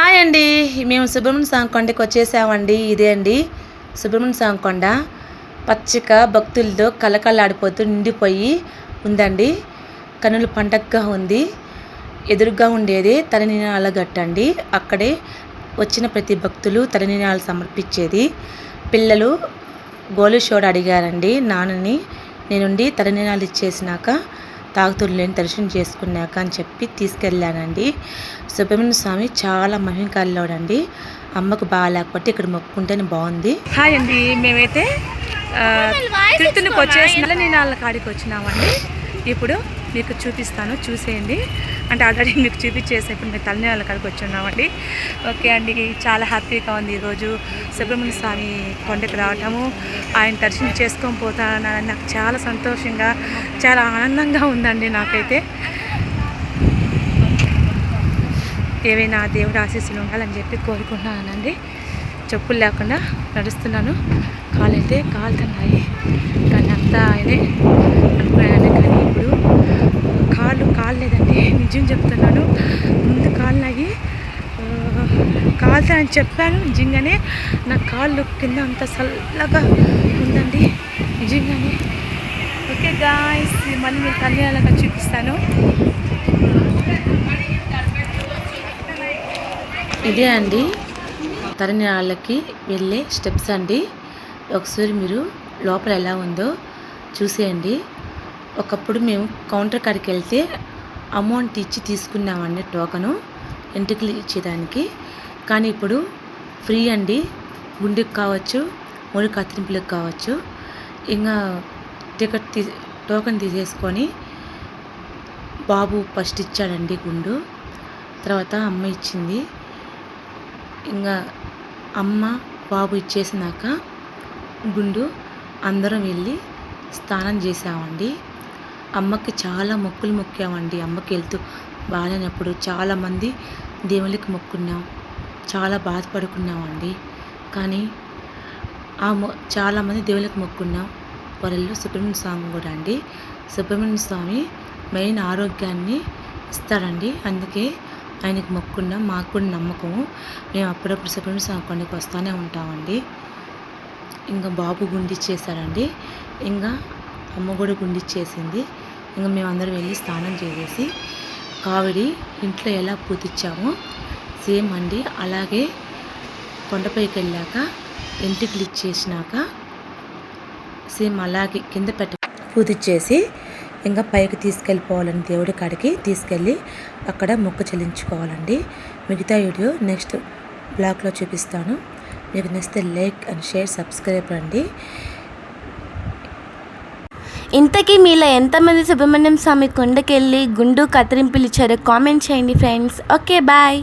Hi అండి. మేము సుబ్రహ్మణ్య స్వామి వచ్చేసామండి. ఇదే అండి. సుబ్రహ్మణ్య స్వామి పచ్చిక భక్తులతో కలకల్లాడిపోతూ నిండిపోయి ఉందండి. కనుల పండగగా ఉంది. ఎదురుగా ఉండేది తలనీనాల గట్టండి. అక్కడే వచ్చిన ప్రతి భక్తులు తలనినాలు సమర్పించేది. పిల్లలు గోలు షోడ అడిగారండి. నాన్నని నేనుండి తలనినాలు ఇచ్చేసినాక తాగుతులు లేని దర్శనం చేసుకున్నాక అని చెప్పి తీసుకెళ్ళానండి. సుబ్రహ్మణ్య స్వామి చాలా మహిమకల్లోడండి అమ్మకు బాగాలేకపోతే ఇక్కడ మొక్కుంటేనే బాగుంది. హాయ్ అండి మేమైతే తిరుతునికి వచ్చేసిన నేను వాళ్ళ కాడికి వచ్చినామండి. ఇప్పుడు మీకు చూపిస్తాను చూసేయండి. అంటే ఆల్రెడీ మీకు చూపించేసి ఇప్పుడు మేము తల్లి వాళ్ళ కాడికి వచ్చి ఉన్నామండి ఓకే అండి చాలా హ్యాపీగా ఉంది ఈరోజు సుబ్రహ్మణ్య స్వామి కొండకి రావటము. ఆయన దర్శనం చేసుకొని పోతానని నాకు చాలా సంతోషంగా చాలా ఆనందంగా ఉందండి నాకైతే. ఏవైనా దేవుడు ఆశీస్సులు ఉండాలని చెప్పి కోరుకుంటున్నానండి. చెప్పులు లేకుండా నడుస్తున్నాను. కాలు అయితే కాలుతున్నాయి. కానీ అంతా ఆయనే అనుకున్నాను కానీ ఇప్పుడు కాళ్ళు కాలేదండి నిజం చెప్తున్నాను. ముందు కాళ్ళయి కాలుతాయని చెప్పాను. నిజంగానే నా కాళ్ళు కింద అంత చల్లగా ఉందండి. నిజంగానే ఓకే గాయస్ మళ్ళీ మీరు కళ్యాణంగా చూపిస్తాను. ఇదే అండి. తరణి వెళ్ళే స్టెప్స్ అండి. ఒకసారి మీరు లోపల ఎలా ఉందో చూసేయండి. ఒకప్పుడు మేము కౌంటర్ కాడికి వెళ్తే అమౌంట్ ఇచ్చి తీసుకున్నామండి టోకను ఎంట్రుకలు ఇచ్చేదానికి. కానీ ఇప్పుడు ఫ్రీ అండి. గుండెకి కావచ్చు మూడు కత్తిరింపులకు కావచ్చు. ఇంకా టికెట్ తీ టోకెన్ తీసేసుకొని బాబు ఫస్ట్ ఇచ్చాడండి గుండు. తర్వాత అమ్మ ఇచ్చింది. ఇంకా అమ్మ బాబు ఇచ్చేసినాక గుండు అందరం వెళ్ళి స్నానం చేసామండి అమ్మకి చాలా మొక్కులు మొక్కామండి. అమ్మకి వెళ్తూ బాగాలేనప్పుడు చాలామంది దేవుళ్ళకి మొక్కున్నాం. చాలా బాధపడుకున్నామండి. కానీ ఆ మొ చాలామంది దేవుళ్ళకి మొక్కున్నాం. వరల్లో సుబ్రహ్మణ్య స్వామి కూడా అండి సుబ్రహ్మణ్య స్వామి మెయిన్ ఆరోగ్యాన్ని ఇస్తాడండి. అందుకే ఆయనకు మొక్కున్న మాకు కూడా నమ్మకము మేము అప్పుడప్పుడు సుబ్రహ్మణ్య స్వామి కొండకి వస్తూనే ఉంటామండి. ఇంకా బాబు గుండిచ్చేసాడండి ఇంకా అమ్మ కూడా గుండిచ్చేసింది. ఇంకా మేమందరం వెళ్ళి స్నానం చేసేసి కావిడి ఇంట్లో ఎలా పూతిచ్చామో సేమ్ అండి. అలాగే కొండపైకి వెళ్ళాక ఎంటికలు ఇచ్చేసినాక సేమ్ అలాగే కింద పెట్ట పూతిచ్చేసి ఇంకా పైకి తీసుకెళ్ళిపోవాలని దేవుడి కాడికి తీసుకెళ్ళి అక్కడ మొక్క చెల్లించుకోవాలండి. మిగతా వీడియో నెక్స్ట్ బ్లాగ్లో చూపిస్తాను. మీకు నచ్చితే లైక్ అండ్ షేర్ సబ్స్క్రైబ్ అండి. ఇంతకీ మీలో ఎంతమంది సుబ్రహ్మణ్యం స్వామి కొండకెళ్ళి గుండు కత్తిరింపులు ఇచ్చారో కామెంట్ చేయండి ఫ్రెండ్స్. Okay bye.